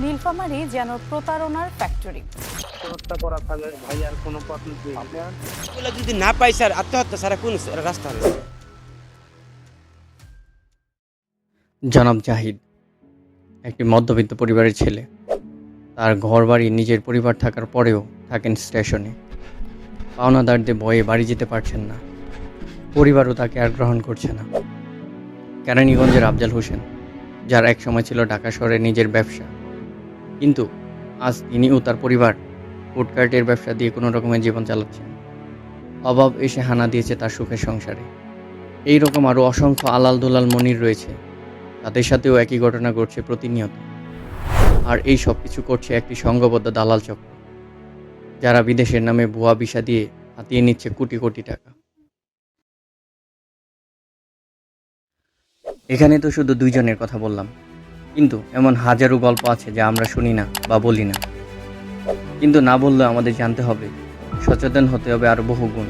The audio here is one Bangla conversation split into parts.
নীলফামারী যেন প্রতারণার ফ্যাক্টরি হত্যা করা থাকে ভাই আর কোনো পথ নেই। যদি না পাই স্যার আত্মহত্যা ছাড়া কোন রাস্তা হবে জনাব জাহিদ একটি মধ্যবিত্ত পরিবারের ছেলে। তার ঘর বাড়ি নিজের পরিবার থাকার পরেও থাকেন স্টেশনে। পাওনাদারদের ভয়ে বাড়ি যেতে পারছেন না। পরিবারও তাকে আর গ্রহণ করছে না। কেরানীগঞ্জের আফজাল হোসেন যার এক সময় ছিল ঢাকা শহরে নিজের ব্যবসা কিন্তু আজ তিনি ও তার পরিবার ফুডকার্টের ব্যবসা দিয়ে কোনো রকমের জীবন চালাচ্ছেন। অভাব এসে হানা দিয়েছে তার সুখের সংসারে। এই রকম আরও অসংখ্য আলাল দুলাল মনির রয়েছে। তাদের সাথেও একই ঘটনা ঘটছে প্রতিনিয়ত। আর এই সব কিছু করছে একটি সংঘবদ্ধ দালাল চক্র, যারা বিদেশের নামে ভুয়া বিষা দিয়ে হাতিয়ে নিচ্ছে কোটি কোটি টাকা। এখানে তো শুধু দুইজনের কথা বললাম। কিন্তু এমন হাজারো গল্প আছে যা আমরা শুনি না বা বলি না। কিন্তু না বললেও আমাদের জানতে হবে, সচেতন হতে হবে আরও বহু গুণ।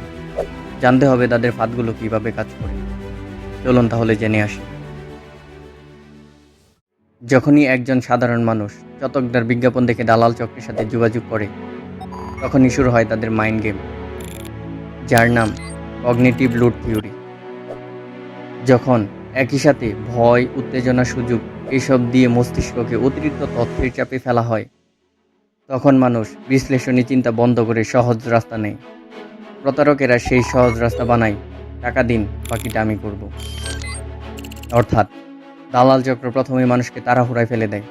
জানতে হবে তাদের ফাঁদগুলো কীভাবে কাজ করে। চলুন তাহলে জেনে আসি। যখনই একজন সাধারণ মানুষ চতকদার বিজ্ঞাপন দেখে দালাল চক্রের সাথে যোগাযোগ করে, তখনই শুরু হয় তাদের মাইন্ড গেম যার নাম কগনিটিভ লুট থিওরি যখন একই সাথে ভয়, উত্তেজনা, সুযোগ, এসব দিয়ে মস্তিষ্ককে অতিরিক্ত তথ্যের চাপে ফেলা হয়। তখন মানুষ বিশ্লেষণী চিন্তা বন্ধ করে সহজ রাস্তা নেয়। প্রতারকেরা সেই সহজ রাস্তা বানায়, টাকা দিন, বাকিটা আমি করব। অর্থাৎ, দালাল চক্র প্রথমে মানুষকে তাড়াহুড়ায় ফেলে দেয়,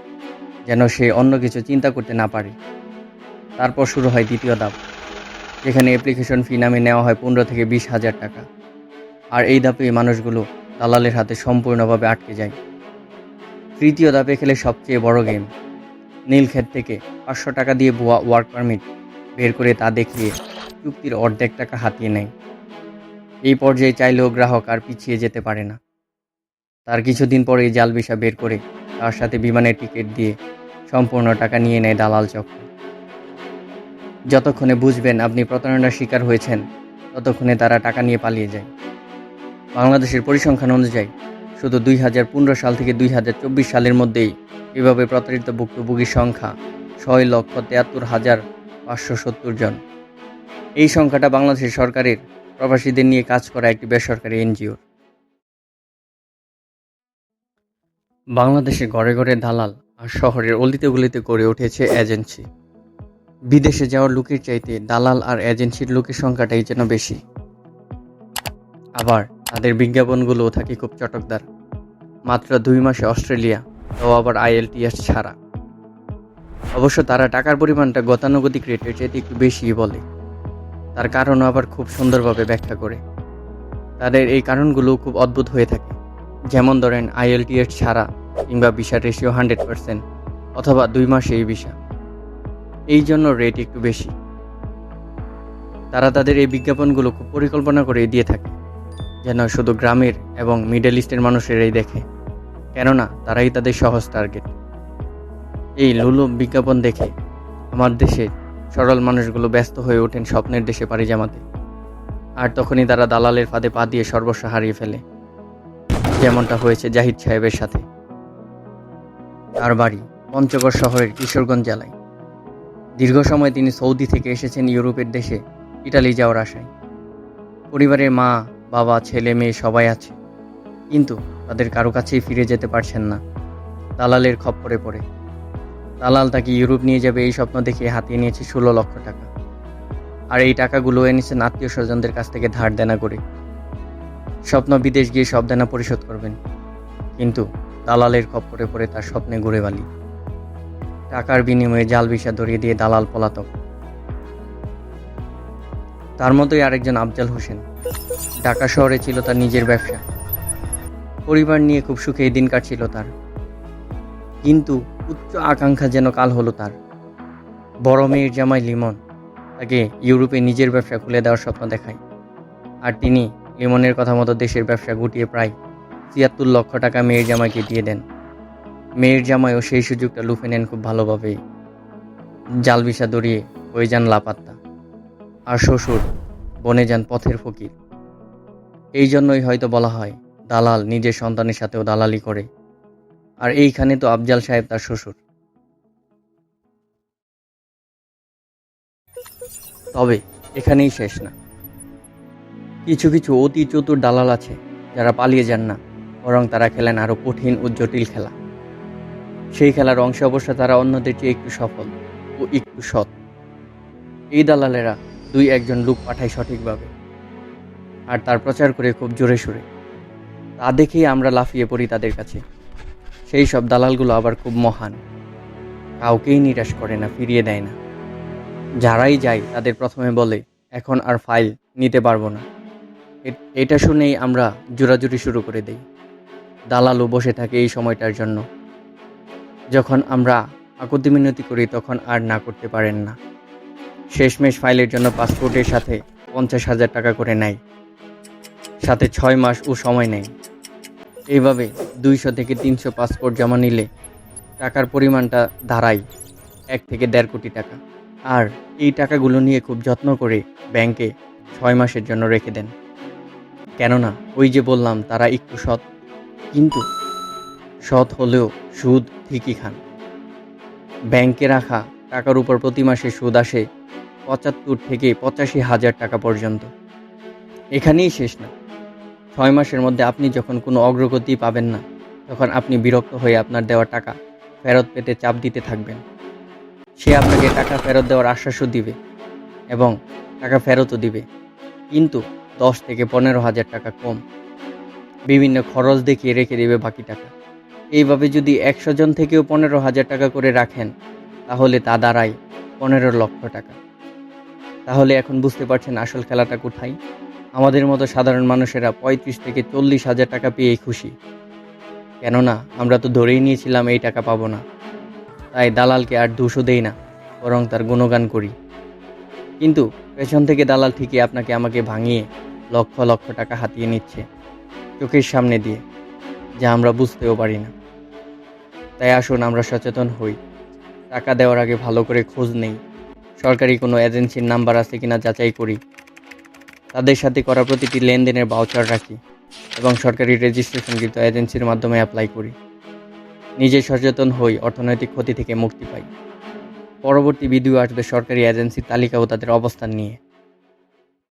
যেন সে অন্য কিছু চিন্তা করতে না পারে। তারপর শুরু হয় দ্বিতীয় ধাপ, যেখানে অ্যাপ্লিকেশন ফি নামে নেওয়া হয় পনেরো থেকে বিশ হাজার টাকা। আর এই ধাপে মানুষগুলো দালালের হাতে সম্পূর্ণভাবে আটকে যায়। তৃতীয় ধাপে খেলে সবচেয়ে বড় গেম নীলক্ষেত থেকে পাঁচশো টাকা দিয়ে ভুয়া ওয়ার্ক পারমিট বের করে তা দেখিয়ে চুক্তির অর্ধেক টাকা হাতিয়ে নেয়। এই পর্যায়ে চাইলেও গ্রাহক আর পিছিয়ে যেতে পারে না। তার কিছুদিন পরেই জাল ভিসা বের করে তার সাথে বিমানের টিকিট দিয়ে সম্পূর্ণ টাকা নিয়ে নেয় দালাল চক্র। যতক্ষণে বুঝবেন আপনি প্রতারণার শিকার হয়েছেন, ততক্ষণে তারা টাকা নিয়ে পালিয়ে যায়। বাংলাদেশের পরিসংখ্যান অনুযায়ী, শুধু দুই হাজার পনেরো সাল থেকে দুই হাজার চব্বিশ সালের মধ্যেই এভাবে প্রতারিত ভুক্তভোগীর সংখ্যা ছয় লক্ষ তেয়াত্তর হাজার পাঁচশো সত্তর জন। এই সংখ্যাটা বাংলাদেশের সরকারের প্রবাসীদের নিয়ে কাজ করা একটি বেসরকারি এনজিও বাংলাদেশে ঘরে ঘরে দালাল আর শহরের অলিতে গলিতে গড়ে উঠেছে এজেন্সি। বিদেশে যাওয়ার লোকের চাইতে দালাল আর এজেন্সির লোকের সংখ্যাটাই যেন বেশি। আবার তাদের বিজ্ঞাপনগুলোও থাকে খুব চটকদার। মাত্র দুই মাসে অস্ট্রেলিয়া, তাও আবার আইএলটিএস ছাড়া। অবশ্য তারা টাকার পরিমাণটা গতানুগতিক রেটের চাইতে একটু বেশিই বলে। তার কারণও আবার খুব সুন্দরভাবে ব্যাখ্যা করে। তাদের এই কারণগুলো খুব অদ্ভুত হয়ে থাকে। যেমন ধরেন, আইএলটিএস ছাড়া কিংবা ভিসা রেশিও হান্ড্রেড পার্সেন্ট অথবা দুই মাসে এই ভিসা। এই জন্য রেট একটু বেশি। তারা তাদের এই বিজ্ঞাপনগুলো খুব পরিকল্পনা করে দিয়ে থাকে। যেন শুধু গ্রামের এবং মিডল ইস্টের মানুষেরাই দেখে, কেননা তারাই তাদের সহজ টার্গেট এই লুলু বিজ্ঞাপন দেখে আমার দেশে সরল মানুষগুলো ব্যস্ত হয়ে ওঠেন স্বপ্নের দেশে পাড়ি জামাতে। আর তখনই তারা দালালের ফাঁদে পা দিয়ে সর্বস্ব হারিয়ে ফেলে। যেমনটা হয়েছে জাহিদ সাহেবের সাথে। তার বাড়ি পঞ্চগড় শহরের কিশোরগঞ্জ জেলায়। দীর্ঘ সময় তিনি সৌদি থেকে এসেছেন ইউরোপের দেশে, ইটালি যাওয়ার আশায়। পরিবারের মা বাবা, ছেলে, মেয়ে সবাই আছে। কিন্তু তাদের কারও কাছেই ফিরে যেতে পারছেন না। দালালের খপ্পরে পড়ে। দালাল তাকে ইউরোপ নিয়ে যাবে এই স্বপ্ন দেখে হাতিয়ে নিয়েছে ষোলো লক্ষ টাকা। আর এই টাকাগুলো এনেছেন আত্মীয় স্বজনদের কাছ থেকে ধার দেনা করে। স্বপ্ন বিদেশ গিয়ে সব দেনা পরিশোধ করবেন। কিন্তু দালালের খপ্পরে পড়ে তার স্বপ্নে ঘুরে বালি। টাকার বিনিময়ে জাল ভিসা ধরিয়ে দিয়ে দালাল পলাতক। তার মতোই আরেকজন আফজাল হোসেন। ঢাকা শহরে ছিল তার নিজের ব্যবসা। পরিবার নিয়ে খুব সুখে এই দিন কাটছিল তার। কিন্তু উচ্চ আকাঙ্ক্ষা যেন কাল হলো তার। বড় মেয়ের জামাই লিমন তাকে ইউরোপে নিজের ব্যবসা খুলে দেওয়ার স্বপ্ন দেখায়। আর তিনি লিমনের কথা মতো দেশের ব্যবসা গুটিয়ে প্রায় ছিয়াত্তর লক্ষ টাকা মেয়ের জামাইকে দিয়ে দেন। মেয়ের জামাইও সেই সুযোগটা লুফে নেন খুব ভালোভাবেই জাল বিষা দড়িয়ে হয়ে যান লাপাত্তা। আর শ্বশুর বনে যান পথের ফকির। এই জন্যই হয়তো বলা হয়, দালাল নিজের সন্তানের সাথেও দালালি করে। আর এইখানে তো আফজাল সাহেব তার শ্বশুর। তবে এখানেই শেষ না। কিছু কিছু অতি চতুর দালাল আছে, যারা পালিয়ে যান না, বরং তারা খেলেন আরও কঠিন ও জটিল খেলা। সেই খেলার অংশ অবশ্য তারা অন্যদের চেয়ে একটু সফল ও একটু সৎ। এই দালালেরা দুই একজন লোক পাঠায় সঠিকভাবে। আর তার প্রচার করে খুব জোরে সোরে। তা দেখেই আমরা লাফিয়ে পড়ি তাদের কাছে। সেই সব দালালগুলো আবার খুব মহান। কাউকেই নিরাশ করে না, ফিরিয়ে দেয় না। যারাই যায়, তাদের প্রথমে বলে, এখন আর ফাইল নিতে পারব না। এটা শুনেই আমরা জোরাজুরি শুরু করে দেই। দালালও বসে থাকে এই সময়টার জন্য। যখন আমরা আকুতি মিনতি করি, তখন আর না করতে পারেন না। শেষমেশ ফাইলের জন্য পাসপোর্টের সাথে পঞ্চাশ হাজার টাকা করে নেয়। সাথে ছয় মাস ও সময় নেয়। এইভাবে দুইশো থেকে তিনশো পাসপোর্ট জমা নিলে টাকার পরিমাণটা দাঁড়ায় এক থেকে দেড় কোটি টাকা। আর এই টাকাগুলো নিয়ে খুব যত্ন করে ব্যাংকে ছয় মাসের জন্য রেখে দেন। কেননা, ওই যে বললাম, তারা একটু সৎ। কিন্তু সৎ হলেও সুদ ঠিকই খান। ব্যাংকে রাখা টাকার উপর প্রতি মাসে সুদ আসে পঁচাত্তর থেকে পঁচাশি হাজার টাকা পর্যন্ত। এখানেই শেষ না। ছয় মাসের মধ্যে আপনি যখন কোনো অগ্রগতি পাবেন না, তখন আপনি বিরক্ত হয়ে আপনার দেওয়া টাকা ফেরত পেতে চাপ দিতে থাকবেন। সে আপনাকে টাকা ফেরত দেওয়ার আশ্বাসও দিবে এবং টাকা ফেরতও দিবে। কিন্তু দশ থেকে পনেরো হাজার টাকা কম। বিভিন্ন খরচ দেখিয়ে রেখে দেবে বাকি টাকা। এইভাবে যদি একশো জন থেকেও পনেরো হাজার টাকা করে রাখেন, তাহলে তা দাঁড়ায় পনেরো লক্ষ টাকা। তাহলে এখন বুঝতে পারছেন আসল খেলাটা কোথায়? আমাদের মতো সাধারণ মানুষেরা পঁয়ত্রিশ থেকে চল্লিশ হাজার টাকা পেয়েই খুশি। কেননা, আমরা তো ধরেই নিয়েছিলাম এই টাকা পাবো না। তাই দালালকে আর দুশো দেই না, বরং তার গুণগান করি। কিন্তু পেছন থেকে দালাল ঠিকই আপনাকে আমাকে ভাঙিয়ে লক্ষ লক্ষ টাকা হাতিয়ে নিচ্ছে, চোখের সামনে দিয়ে, যা আমরা বুঝতেও পারি না। তাই আসুন আমরা সচেতন হই। টাকা দেওয়ার আগে ভালো করে খোঁজ নেই। সরকারি কোনো এজেন্সির নাম্বার আছে কিনা যাচাই করি। তাদের সাথে করা প্রতিটি লেনদেনের বাউচার রাখি এবং সরকারি রেজিস্ট্রেশন কিন্তু এজেন্সির মাধ্যমে অ্যাপ্লাই করি। নিজে সচেতন হই, অর্থনৈতিক ক্ষতি থেকে মুক্তি পাই। পরবর্তী ভিডিও আসবে সরকারি এজেন্সির তালিকা ও তাদের অবস্থান নিয়ে।